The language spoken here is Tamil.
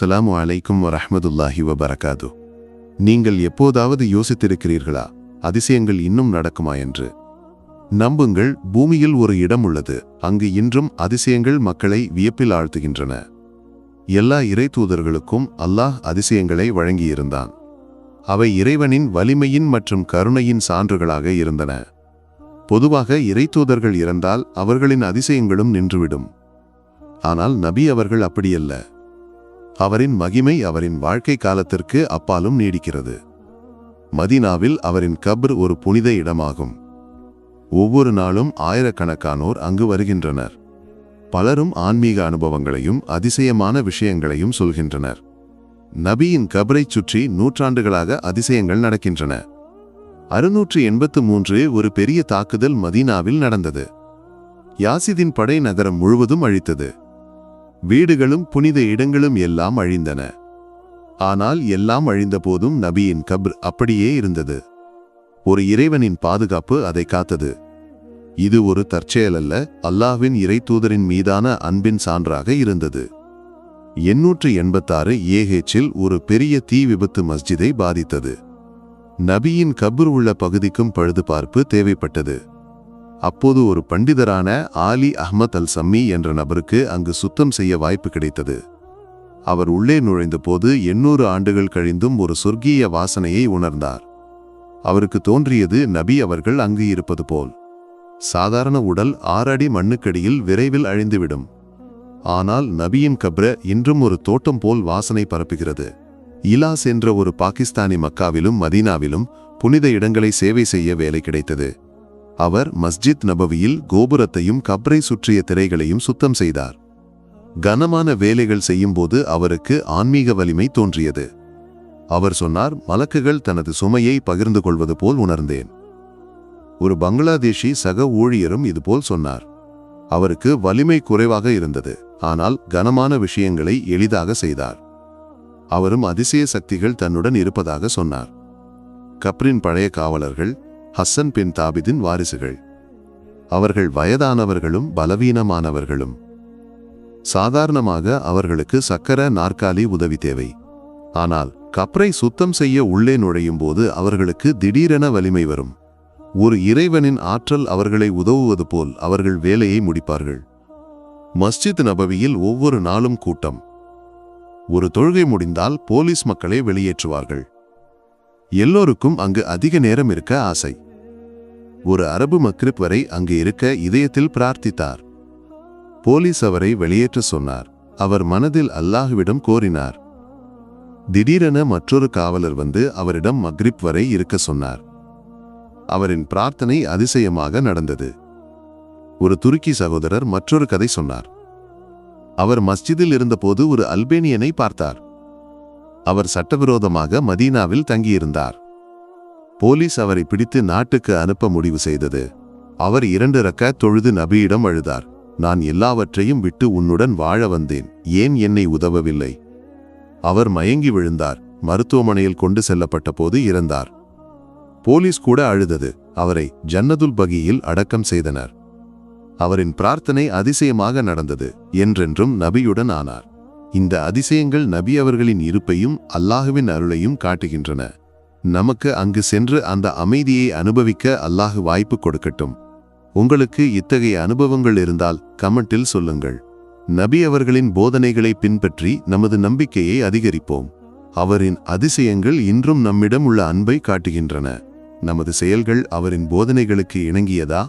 அஸ்ஸலாமு அலைக்கும் வரஹ்மதுல்லாஹி வபரகாது. நீங்கள் எப்போதாவது யோசித்திருக்கிறீர்களா? அதிசயங்கள் இன்னும் நடக்குமா என்று? நம்புங்கள் பூமியில் ஒரு இடம் உள்ளது. அங்கு இன்றும் அதிசயங்கள் மக்களை வியப்பில் ஆழ்த்துகின்றன. எல்லா இறை தூதர்களுக்கும் அல்லாஹ் அதிசயங்களை வழங்கியிருந்தான். அவை இறைவனின் வலிமையின் மற்றும் கருணையின் சான்றுகளாக இருந்தன. பொதுவாக இறைத்தூதர்கள் இறந்தால் அவர்களின் அதிசயங்களும் நின்றுவிடும். ஆனால் நபி அவர்கள் அப்படியல்ல. அவரின் மகிமை அவரின் வாழ்க்கை காலத்திற்கு அப்பாலும் நீடிக்கிறது. மதீனாவில் அவரின் கப்ர் ஒரு புனித இடமாகும். ஒவ்வொரு நாளும் ஆயிரக்கணக்கானோர் அங்கு வருகின்றனர். பலரும் ஆன்மீக அனுபவங்களையும் அதிசயமான விஷயங்களையும் சொல்கின்றனர். நபியின் கபரைச் சுற்றி நூற்றாண்டுகளாக அதிசயங்கள் நடக்கின்றன. அறுநூற்று எண்பத்து மூன்று ஒரு பெரிய தாக்குதல் மதீனாவில் நடந்தது. யாசிதின் படை நகரம் முழுவதும் அழித்தது. வீடுகளும் புனித இடங்களும் எல்லாம் அழிந்தன. ஆனால் எல்லாம் அழிந்த போதும் நபியின் கப்ர் அப்படியே இருந்தது. ஒரு இறைவனின் பாதுகாப்பு அதை காத்தது. இது ஒரு தற்செயலல்ல அல்லாஹ்வின் இறை தூதரின் மீதான அன்பின் சான்றாக இருந்தது. எண்ணூற்று எண்பத்தாறு ஏஹெச்சில் ஒரு பெரிய தீ விபத்து மஸ்ஜிதை பாதித்தது. நபியின் கப்ர் உள்ள பகுதிக்கும் பழுதுபார்ப்பு தேவைப்பட்டது. அப்போது ஒரு பண்டிதரான ஆலி அஹ்மத் அல் சம்மி என்ற நபருக்கு அங்கு சுத்தம் செய்ய வாய்ப்பு கிடைத்தது. அவர் உள்ளே நுழைந்தபோது எண்ணூறு ஆண்டுகள் கழிந்தும் ஒரு சொர்க்கீய வாசனையை உணர்ந்தார். அவருக்கு தோன்றியது நபி அவர்கள் அங்கு இருப்பது போல். சாதாரண உடல் ஆறடி மண்ணுக்கடியில் விரைவில் அழிந்துவிடும். ஆனால் நபியின் கப்ர இன்றும் ஒரு தோட்டம் போல் வாசனை பரப்புகிறது. இலாஸ் என்ற ஒரு பாகிஸ்தானி மக்காவிலும் மதீனாவிலும் புனித இடங்களை சேவை செய்ய வேலை கிடைத்தது. அவர் மஸ்ஜித் நபவியில் கோபுரத்தையும் கப்ரை சுற்றிய திரைகளையும் சுத்தம் செய்தார். கனமான வேலைகள் செய்யும்போது அவருக்கு ஆன்மீக வலிமை தோன்றியது. அவர் சொன்னார் மலக்குகள் தனது சுமையை பகிர்ந்து கொள்வது போல் உணர்ந்தேன். ஒரு பங்களாதேஷி சக ஊழியரும் இதுபோல் சொன்னார். அவருக்கு வலிமை குறைவாக இருந்தது ஆனால் கனமான விஷயங்களை எளிதாக செய்தார். அவரும் அதிசய சக்திகள் தன்னுடன் இருப்பதாக சொன்னார். கப்ரின் பழைய காவலர்கள் ஹஸ்ஸன் பின் தாபிதின் வாரிசுகள். அவர்கள் வயதானவர்களும் பலவீனமானவர்களும். சாதாரணமாக அவர்களுக்கு சக்கர நாற்காலி உதவி தேவை. ஆனால் கப்ரை சுத்தம் செய்ய உள்ளே நுழையும் போது அவர்களுக்கு திடீரென வலிமை வரும். ஒரு இறைவனின் ஆற்றல் அவர்களை உதவுவது போல் அவர்கள் வேலையை முடிப்பார்கள். மஸ்ஜித் நபவியில் ஒவ்வொரு நாளும் கூட்டம். ஒரு தொழுகை முடிந்தால் போலீஸ் மக்களை வெளியேற்றுவார்கள். எல்லோருக்கும் அங்கு அதிக நேரம் இருக்க ஆசை. ஒரு அரபு மக்ரிப் வரை அங்கு இருக்க இதயத்தில் பிரார்த்தித்தார். போலீஸ் அவரை வெளியேற்ற சொன்னார். அவர் மனதில் அல்லாஹுவிடம் கோரினார். திடீரென மற்றொரு காவலர் வந்து அவரிடம் மக்ரிப் வரை இருக்க சொன்னார். அவரின் பிரார்த்தனை அதிசயமாக நடந்தது. ஒரு துருக்கி சகோதரர் மற்றொரு கதை சொன்னார். அவர் மஸ்ஜிதில் இருந்தபோது ஒரு அல்பேனியனை பார்த்தார். அவர் சட்டவிரோதமாக மதீனாவில் தங்கியிருந்தார். போலீஸ் அவரை பிடித்து நாட்டுக்கு அனுப்ப முடிவு செய்தது. அவர் இரண்டு ரக்க தொழுது நபியிடம் அழுதார். நான் எல்லாவற்றையும் விட்டு உன்னுடன் வாழ வந்தேன். ஏன் என்னை உதவவில்லை? அவர் மயங்கி விழுந்தார். மருத்துவமனையில் கொண்டு செல்லப்பட்ட போது இறந்தார். போலீஸ் கூட அழுதது. அவரை ஜன்னதுல் பகியில் அடக்கம் செய்தனர். அவரின் பிரார்த்தனை அதிசயமாக நடந்தது. என்றென்றும் நபியுடன் ஆனார். இந்த அதிசயங்கள் நபி அவர்களின் இருப்பையும் அல்லாஹுவின் அருளையும் காட்டுகின்றன. நமக்கு அங்கு சென்று அந்த அமைதியை அனுபவிக்க அல்லாஹு வாய்ப்பு கொடுக்கட்டும். உங்களுக்கு இத்தகைய அனுபவங்கள் இருந்தால் கமெண்டில் சொல்லுங்கள். நபி அவர்களின் போதனைகளை பின்பற்றி நமது நம்பிக்கையை அதிகரிப்போம். அவரின் அதிசயங்கள் இன்றும் நம்மிடம் உள்ள அன்பை காட்டுகின்றன. நமது செயல்கள் அவரின் போதனைகளுக்கு இணங்கியதா?